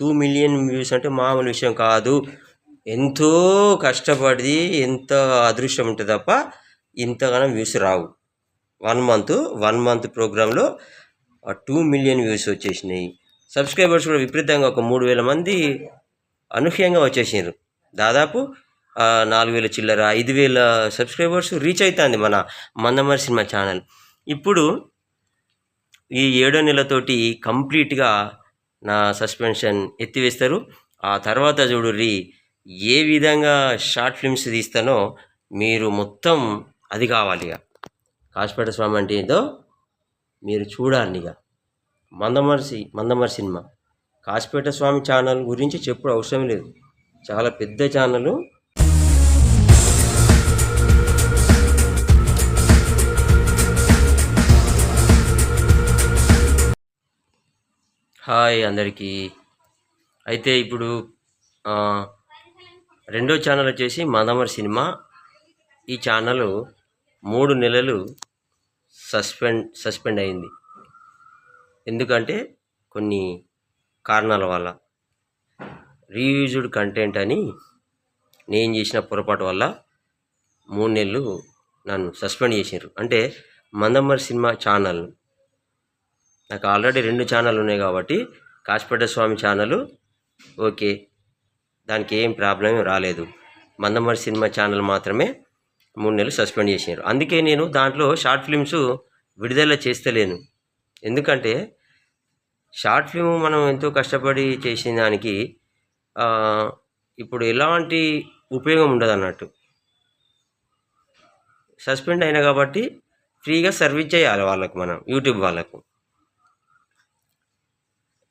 Two million views అంటే మామూలు విషయం కాదు. ఎంతో కష్టపడి ఎంత అదృష్టం ఉంటుంది తప్ప ఇంతగానో వ్యూస్ రావు. వన్ మంత్ వన్ మంత్ ప్రోగ్రాంలో టూ మిలియన్ వ్యూస్ వచ్చేసినాయి. సబ్స్క్రైబర్స్ కూడా విపరీతంగా ఒక మూడు వేల మంది అనూహ్యంగా వచ్చేసినారు. దాదాపు నాలుగు వేల చిల్లర ఐదు వేల సబ్స్క్రైబర్స్ రీచ్ అవుతుంది మన మందమరి సినిమా ఛానల్. ఇప్పుడు ఈ ఏడో నెలతోటి కంప్లీట్గా నా సస్పెన్షన్ ఎత్తివేస్తారు. ఆ తర్వాత చూడుర్రి ఏ విధంగా షార్ట్ ఫిల్మ్స్ తీస్తానో మీరు మొత్తం అది కావాలి ఇక కాశపేట స్వామి అంటే ఏదో మీరు చూడాలి ఇక. మందమర్సి మందమర్ సినిమా. కాశపేట స్వామి ఛానల్ గురించి చెప్పుడు అవసరం లేదు. చాలా పెద్ద ఛానల్ హాయ్ అందరికీ. అయితే ఇప్పుడు రెండో ఛానల్ వచ్చేసి మదమర్ సినిమా. ఈ ఛానల్ మూడు నెలలు సస్పెండ్ సస్పెండ్ అయింది. ఎందుకంటే కొన్ని కారణాల వల్ల. రీయూజ్డ్ కంటెంట్ అని నేను చేసిన పొరపాటు వల్ల మూడు నెలలు నన్ను సస్పెండ్ చేసినారు అంటే మందమ్మర్ సినిమా ఛానల్ నాకు ఆల్రెడీ రెండు ఛానల్ ఉన్నాయి కాబట్టి కాశపేట స్వామి ఛానల్ ఓకే దానికి ఏం ప్రాబ్లం రాలేదు. మందమరి సినిమా ఛానల్ మాత్రమే మూడు నెలలు సస్పెండ్ చేసినారు. అందుకే నేను దాంట్లో షార్ట్ ఫిల్మ్స్ విడుదల చేస్తలేను. ఎందుకంటే షార్ట్ ఫిల్మ్ మనం ఎంతో కష్టపడి చేసిన దానికి ఇప్పుడు ఎలాంటి ఉపయోగం ఉండదు అన్నట్టు. సస్పెండ్ అయినా కాబట్టి ఫ్రీగా సర్వీస్ చేయాలి వాళ్ళకు మనం యూట్యూబ్ వాళ్ళకు.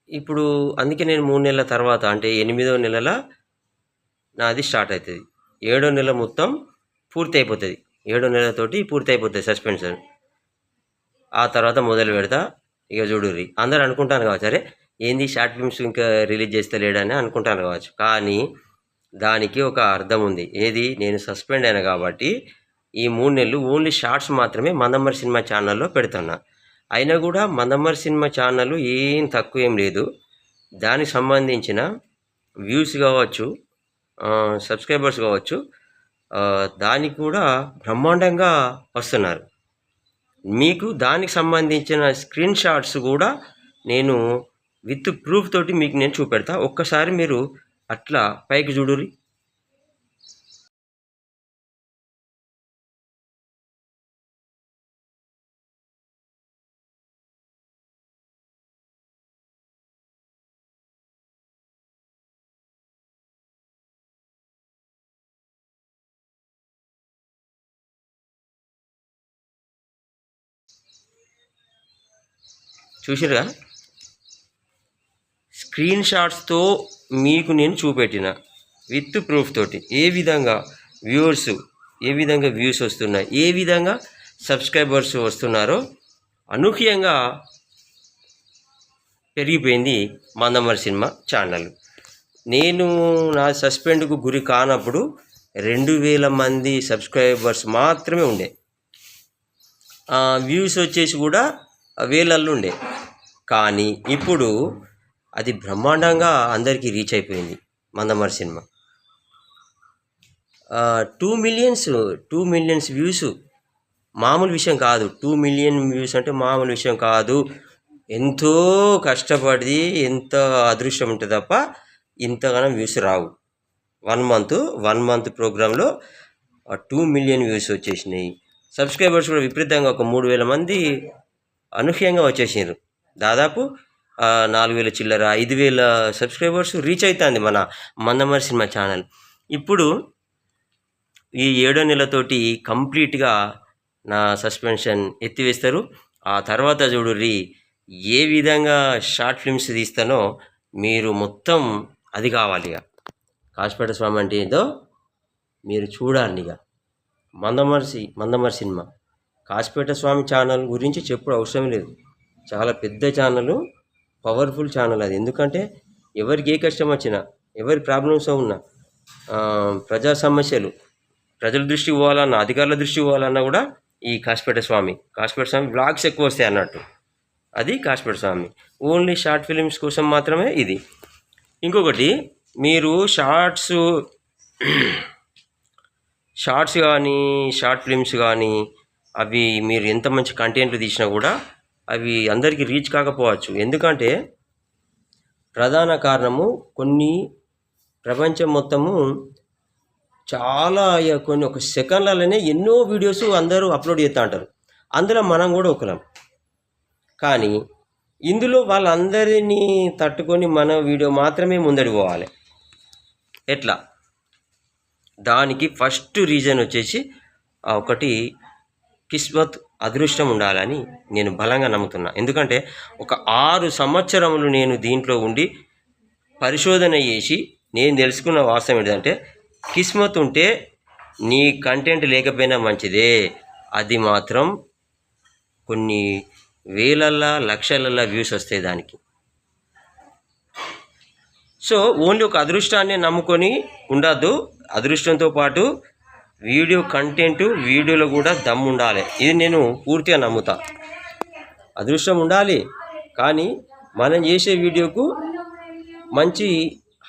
ఇప్పుడు అందుకే నేను మూడు నెలల తర్వాత అంటే ఎనిమిదో నెలల నాది స్టార్ట్ అవుతుంది ఏడో నెల మొత్తం పూర్తి అయిపోతుంది ఏడో నెలతోటి పూర్తి అయిపోతుంది సస్పెన్షన్. ఆ తర్వాత మొదలు పెడతా ఇక చూడుర్రి. అందరు అనుకుంటాను కావచ్చు అరే ఏంది షార్ట్ ఫిల్మ్స్ ఇంకా రిలీజ్ చేస్తలేడని అనుకుంటాను కావచ్చు. కానీ దానికి ఒక అర్థం ఉంది. ఏది? నేను సస్పెండ్ అయినా కాబట్టి ఈ మూడు నెలలు ఓన్లీ షార్ట్స్ మాత్రమే మందమ్మర్ సినిమా ఛానల్లో పెడుతున్నా. అయినా కూడా మందమర్ సినిమా ఛానల్ ఏం తక్కువ ఏం లేదు. దానికి సంబంధించిన వ్యూస్ కావచ్చు సబ్స్క్రైబర్స్ కావచ్చు దానికి కూడా బ్రహ్మాండంగా వస్తున్నారు. మీకు దానికి సంబంధించిన స్క్రీన్ షాట్స్ కూడా నేను విత్ ప్రూఫ్ తోటి మీకు నేను చూపెడతా. ఒక్కసారి మీరు అట్లా పైకి చూడురి చూసిరుగా స్క్రీన్ షాట్స్తో మీకు నేను చూపెట్టిన విత్ ప్రూఫ్ తోటి. ఏ విధంగా వ్యూవర్స్ ఏ విధంగా వ్యూస్ వస్తున్నాయి ఏ విధంగా సబ్స్క్రైబర్స్ వస్తున్నారో అనూహ్యంగా పెరిగిపోయింది మందమరి సినిమా ఛానల్. నేను నా సస్పెండ్కు గురి కానప్పుడు రెండు వేల మంది సబ్స్క్రైబర్స్ మాత్రమే ఉండే. వ్యూస్ వచ్చేసి కూడా వేలల్లో ఉండే కానీ ఇప్పుడు అది బ్రహ్మాండంగా అందరికీ రీచ్ అయిపోయింది Mandamarri cinema. Two millions two millions views మామూలు విషయం కాదు. టూ మిలియన్ వ్యూస్ అంటే మామూలు విషయం కాదు. ఎంతో కష్టపడి ఎంత అదృష్టం ఉంటుంది తప్ప ఇంతగానం వ్యూస్ రావు. వన్ మంత్ వన్ మంత్ ప్రోగ్రాంలో టూ మిలియన్ వ్యూస్ వచ్చేసినాయి. సబ్స్క్రైబర్స్ కూడా విపరీతంగా ఒక మూడు వేల మంది అనూహ్యంగా వచ్చేసారు దాదాపు నాలుగు వేల చిల్లర ఐదు వేల సబ్స్క్రైబర్స్ రీచ్ అవుతుంది మన మందమరి సినిమా ఛానల్. ఇప్పుడు ఈ ఏడో నెలతోటి కంప్లీట్గా నా సస్పెన్షన్ ఎత్తివేస్తారు. ఆ తర్వాత చూడుర్రి ఏ విధంగా షార్ట్ ఫిల్మ్స్ తీస్తానో మీరు మొత్తం అది కావాలి ఇక. కాశపేట స్వామి అంటే ఏదో మీరు చూడాలి ఇక. మందమర్సి మందమర్ సినిమా. కాశీపేట స్వామి ఛానల్ గురించి చెప్పుడు అవసరం లేదు. చాలా పెద్ద ఛానల్ పవర్ఫుల్ ఛానల్ అది. ఎందుకంటే ఎవరికి ఏ కష్టం వచ్చినా ఎవరి ప్రాబ్లమ్స్ ఉన్నా ప్రజా సమస్యలు ప్రజల దృష్టి పోవాలన్నా అధికారుల దృష్టి పోవాలన్నా కూడా ఈ కాశీపేట స్వామి కాశపేట స్వామి బ్లాగ్స్ ఎక్కువ వస్తాయి అన్నట్టు. అది Kasipet Swamy. Only short films కోసం మాత్రమే ఇది. ఇంకొకటి మీరు షార్ట్స్ షార్ట్స్ కానీ షార్ట్ ఫిలిమ్స్ కానీ అవి మీరు ఎంత మంచి కంటెంట్లు తీసినా కూడా అవి అందరికీ రీచ్ కాకపోవచ్చు. ఎందుకంటే ప్రధాన కారణము కొన్ని ప్రపంచం మొత్తము చాలా కొన్ని ఒక సెకండ్లలోనే ఎన్నో వీడియోస్ అందరూ అప్లోడ్ చేస్తూ ఉంటారు. అందులో మనం కూడా ఒకలం. కానీ ఇందులో వాళ్ళందరినీ తట్టుకొని మన వీడియో మాత్రమే ముందడి పోవాలి. ఎట్లా? దానికి ఫస్ట్ రీజన్ వచ్చేసి ఒకటి కిస్మత్ అదృష్టం ఉండాలని నేను బలంగా నమ్ముతున్నా. ఎందుకంటే ఒక ఆరు సంవత్సరములు నేను దీంట్లో ఉండి పరిశోధన చేసి నేను తెలుసుకున్న వాస్తవం ఏంటంటే కిస్మత్ ఉంటే నీ కంటెంట్ లేకపోయినా మంచిదే. అది మాత్రం కొన్ని వేలల్లా లక్షలల్లా వ్యూస్ వస్తాయి దానికి. సో ఓన్లీ ఒక అదృష్టాన్ని నమ్ముకొని ఉండద్దు. అదృష్టంతో పాటు వీడియో కంటెంట్ వీడియోలో కూడా దమ్ ఉండాలి. ఇది నేను పూర్తిగా నమ్ముతా. అదృష్టం ఉండాలి. కానీ మనం చేసే వీడియోకు మంచి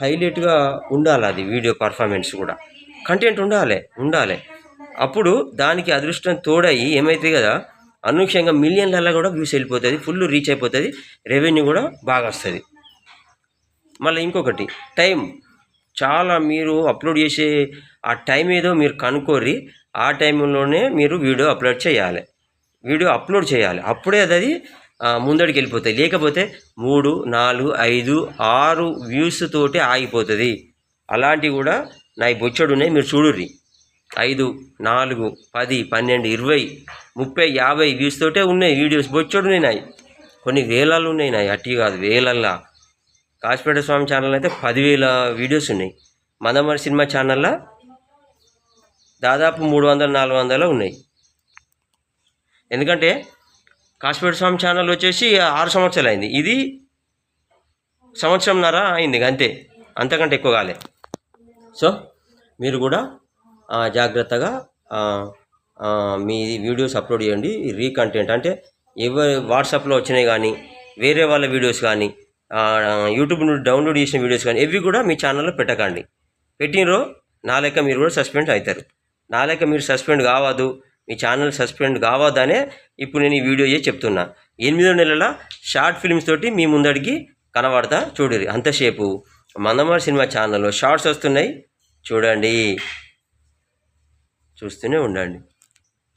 హైలైట్గా ఉండాలి అది వీడియో పర్ఫార్మెన్స్ కూడా. కంటెంట్ ఉండాలి ఉండాలి. అప్పుడు దానికి అదృష్టం తోడయి ఏమైతుంది కదా అనూహ్యంగా మిలియన్లలో కూడా వ్యూస్ వెళ్ళిపోతుంది ఫుల్ రీచ్ అయిపోతుంది రెవెన్యూ కూడా బాగా వస్తుంది. మళ్ళీ ఇంకొకటి టైం చాలా మీరు అప్లోడ్ చేసే ఆ టైం ఏదో మీరు కనుక్కోరి ఆ టైంలోనే మీరు వీడియో అప్లోడ్ చేయాలి. వీడియో అప్లోడ్ చేయాలి. అప్పుడే అది ముందడికి వెళ్ళిపోతాయి. లేకపోతే మూడు నాలుగు ఐదు ఆరు వ్యూస్ తోటి ఆగిపోతుంది. అలాంటివి కూడా నా బొచ్చడు ఉన్నాయి మీరు చూడుర్రి. ఐదు నాలుగు పది పన్నెండు ఇరవై ముప్పై యాభై వ్యూస్ తోటే ఉన్నాయి. వీడియోస్ బొచ్చడు ఉన్నాయి కొన్ని వేలల్లో ఉన్నాయి నాయి. అట్టి కాదు వేలల్లా. కాసిపేట స్వామి ఛానల్ అయితే పదివేల వీడియోస్ ఉన్నాయి. మందమరి సినిమా ఛానల్లో దాదాపు మూడు వందల నాలుగు వందలు ఉన్నాయి. ఎందుకంటే కాసిపేట స్వామి ఛానల్ వచ్చేసి ఆరు సంవత్సరాలు అయింది. ఇది సంవత్సరంన్నర అయింది అంతే. అంతకంటే ఎక్కువ కాలే. సో మీరు కూడా జాగ్రత్తగా మీ వీడియోస్ అప్లోడ్ చేయండి. రీకంటెంట్ అంటే ఎవరి వాట్సాప్లో వచ్చినాయి కానీ వేరే వాళ్ళ వీడియోస్ కానీ యూట్యూబ్ నుండి డౌన్లోడ్ చేసిన వీడియోస్ కానీ ఇవి కూడా మీ ఛానల్లో పెట్టకండి. పెట్టినరో నా లెక్క మీరు కూడా సస్పెండ్ అవుతారు నా లెక్క మీరు సస్పెండ్ కావద్దు మీ ఛానల్ సస్పెండ్ కావద్దనే ఇప్పుడు నేను ఈ వీడియో చేసి చెప్తున్నా. ఎనిమిదో నెలల షార్ట్ ఫిల్మ్స్ తోటి మీ ముందడికి కనబడతా చూడరు. అంతసేపు మందమారి సినిమా ఛానల్లో షార్ట్స్ వస్తున్నాయి చూడండి. చూస్తూనే ఉండండి.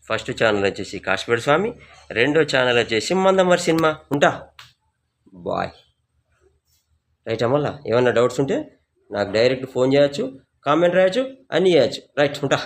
ఫస్ట్ ఛానల్ వచ్చేసి కాశ్మీర్ స్వామి రెండో ఛానల్ వచ్చేసి మందమారి సినిమా. ఉంటా? బాయ్ రైట్ అమ్మల్లా ఏమన్నా డౌట్స్ ఉంటే నాకు డైరెక్ట్ ఫోన్ చేయొచ్చు కామెంట్ రాయొచ్చు అన్నీ చేయొచ్చు. రైట్ ఉంటా.